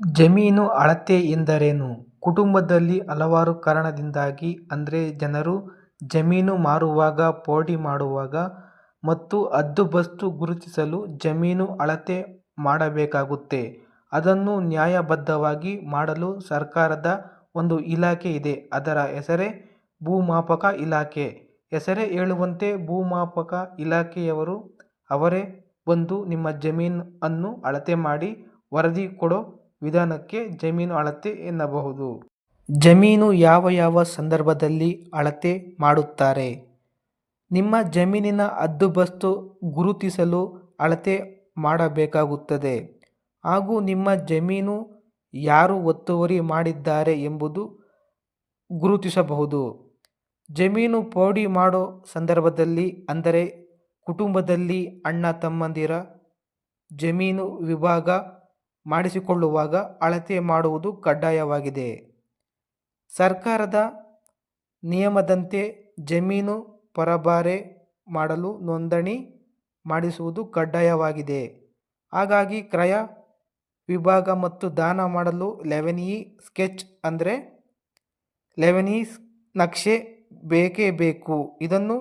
ಜಮೀನು ಅಳತೆ ಎಂದರೇನು? ಕುಟುಂಬದಲ್ಲಿ ಹಲವಾರು ಕಾರಣದಿಂದಾಗಿ ಅಂದ್ರೆ ಜನರು ಜಮೀನು ಮಾರುವಾಗ, ಪೋಡಿ ಮಾಡುವಾಗ ಮತ್ತು ಹದ್ದುಬಸ್ತು ಗುರುತಿಸಲು ಜಮೀನು ಅಳತೆ ಮಾಡಬೇಕಾಗುತ್ತೆ. ಅದನ್ನು ನ್ಯಾಯಬದ್ಧವಾಗಿ ಮಾಡಲು ಸರ್ಕಾರದ ಒಂದು ಇಲಾಖೆ ಇದೆ ಅದರ ಹೆಸರೇ ಭೂಮಾಪಕ ಇಲಾಖೆ. ಹೆಸರೇ ಹೇಳುವಂತೆ ಭೂಮಾಪಕ ಇಲಾಖೆಯವರು ಅವರೇ ಬಂದು ನಿಮ್ಮ ಜಮೀನು ಅನ್ನು ಅಳತೆ ಮಾಡಿ ವರದಿ ಕೊಡೋ ವಿಧಾನಕ್ಕೆ ಜಮೀನು ಅಳತೆ ಎನ್ನಬಹುದು. ಜಮೀನು ಯಾವ ಯಾವ ಸಂದರ್ಭದಲ್ಲಿ ಅಳತೆ ಮಾಡುತ್ತಾರೆ? ನಿಮ್ಮ ಜಮೀನಿನ ಅದ್ದುಬಸ್ತು ಗುರುತಿಸಲು ಅಳತೆ ಮಾಡಬೇಕಾಗುತ್ತದೆ ಹಾಗೂ ನಿಮ್ಮ ಜಮೀನು ಯಾರು ಒತ್ತುವರಿ ಮಾಡಿದ್ದಾರೆ ಎಂಬುದು ಗುರುತಿಸಬಹುದು. ಜಮೀನು ಪೌಡಿ ಮಾಡೋ ಸಂದರ್ಭದಲ್ಲಿ, ಅಂದರೆ ಕುಟುಂಬದಲ್ಲಿ ಅಣ್ಣ ತಮ್ಮಂದಿರ ಜಮೀನು ವಿಭಾಗ ಮಾಡಿಸಿಕೊಳ್ಳುವಾಗ ಅಳತೆ ಮಾಡುವುದು ಕಡ್ಡಾಯವಾಗಿದೆ. ಸರ್ಕಾರದ ನಿಯಮದಂತೆ ಜಮೀನು ಪರಭಾರೆ ಮಾಡಲು ನೋಂದಣಿ ಮಾಡಿಸುವುದು ಕಡ್ಡಾಯವಾಗಿದೆ. ಹಾಗಾಗಿ ಕ್ರಯ ವಿಭಾಗ ಮತ್ತು ದಾನ ಮಾಡಲು ಲೆವೆನ್ ಇ ಸ್ಕೆಚ್ ಅಂದರೆ ಲೆವೆನ್ ನಕ್ಷೆ ಬೇಕೇ ಬೇಕು. ಇದನ್ನು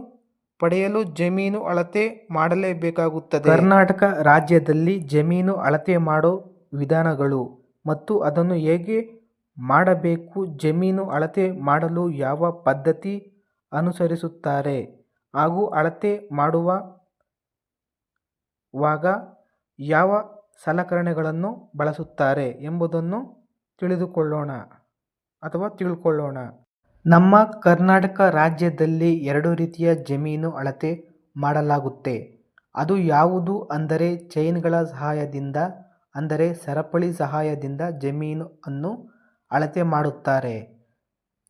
ಪಡೆಯಲು ಜಮೀನು ಅಳತೆ ಮಾಡಲೇಬೇಕಾಗುತ್ತದೆ. ಕರ್ನಾಟಕ ರಾಜ್ಯದಲ್ಲಿ ಜಮೀನು ಅಳತೆ ಮಾಡೋ ವಿಧಾನಗಳು ಮತ್ತು ಅದನ್ನು ಹೇಗೆ ಮಾಡಬೇಕು, ಜಮೀನು ಅಳತೆ ಮಾಡಲು ಯಾವ ಪದ್ಧತಿ ಅನುಸರಿಸುತ್ತಾರೆ ಹಾಗೂ ಅಳತೆ ಮಾಡುವ ವಾಗ ಯಾವ ಸಲಕರಣೆಗಳನ್ನು ಬಳಸುತ್ತಾರೆ ಎಂಬುದನ್ನು ತಿಳಿದುಕೊಳ್ಳೋಣ ಅಥವಾ ತಿಳ್ಕೊಳ್ಳೋಣ. ನಮ್ಮ ಕರ್ನಾಟಕ ರಾಜ್ಯದಲ್ಲಿ ಎರಡು ರೀತಿಯ ಜಮೀನು ಅಳತೆ ಮಾಡಲಾಗುತ್ತೆ. ಅದು ಯಾವುದು ಅಂದರೆ ಚೈನ್ಗಳ ಸಹಾಯದಿಂದ ಅಂದರೆ ಸರಪಳಿ ಸಹಾಯದಿಂದ ಜಮೀನು ಅನ್ನು ಅಳತೆ ಮಾಡುತ್ತಾರೆ.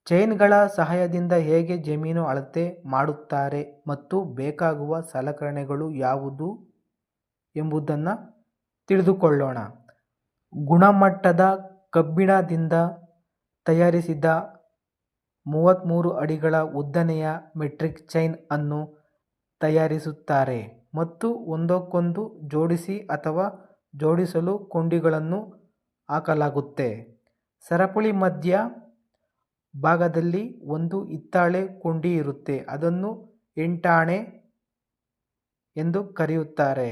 ಚೈನ್ಗಳ ಸಹಾಯದಿಂದ ಹೇಗೆ ಜಮೀನು ಅಳತೆ ಮಾಡುತ್ತಾರೆ ಮತ್ತು ಬೇಕಾಗುವ ಸಲಕರಣೆಗಳು ಯಾವುದು ಎಂಬುದನ್ನು ತಿಳಿದುಕೊಳ್ಳೋಣ. ಗುಣಮಟ್ಟದ ಕಬ್ಬಿಣದಿಂದ ತಯಾರಿಸಿದ ಮೂವತ್ತ್ಮೂರು ಅಡಿಗಳ ಉದ್ದನೆಯ ಮೆಟ್ರಿಕ್ ಚೈನ್ ಅನ್ನು ತಯಾರಿಸುತ್ತಾರೆ ಮತ್ತು ಒಂದಕ್ಕೊಂದು ಜೋಡಿಸಿ ಅಥವಾ ಜೋಡಿಸಲು ಕೊಂಡಿಗಳನ್ನು ಹಾಕಲಾಗುತ್ತೆ. ಸರಪಳಿ ಮಧ್ಯ ಭಾಗದಲ್ಲಿ ಒಂದು ಹಿತ್ತಾಳೆ ಕೊಂಡಿ ಇರುತ್ತೆ ಅದನ್ನು ಎಂಟಾಣೆ ಎಂದು ಕರೆಯುತ್ತಾರೆ.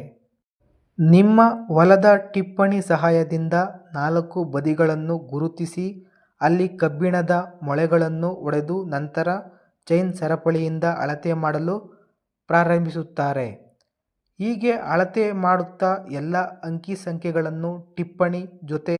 ನಿಮ್ಮ ಹೊಲದ ಟಿಪ್ಪಣಿ ಸಹಾಯದಿಂದ ನಾಲ್ಕು ಬದಿಗಳನ್ನು ಗುರುತಿಸಿ, ಅಲ್ಲಿ ಕಬ್ಬಿಣದ ಮೊಳೆಗಳನ್ನು ಒಡೆದು ನಂತರ ಚೈನ್ ಸರಪಳಿಯಿಂದ ಅಳತೆ ಮಾಡಲು ಪ್ರಾರಂಭಿಸುತ್ತಾರೆ. ಹೀಗೆ ಅಳತೆ ಮಾಡುತ್ತಾ ಎಲ್ಲ ಅಂಕಿ ಸಂಖ್ಯೆಗಳನ್ನು ಟಿಪ್ಪಣಿ ಜೊತೆ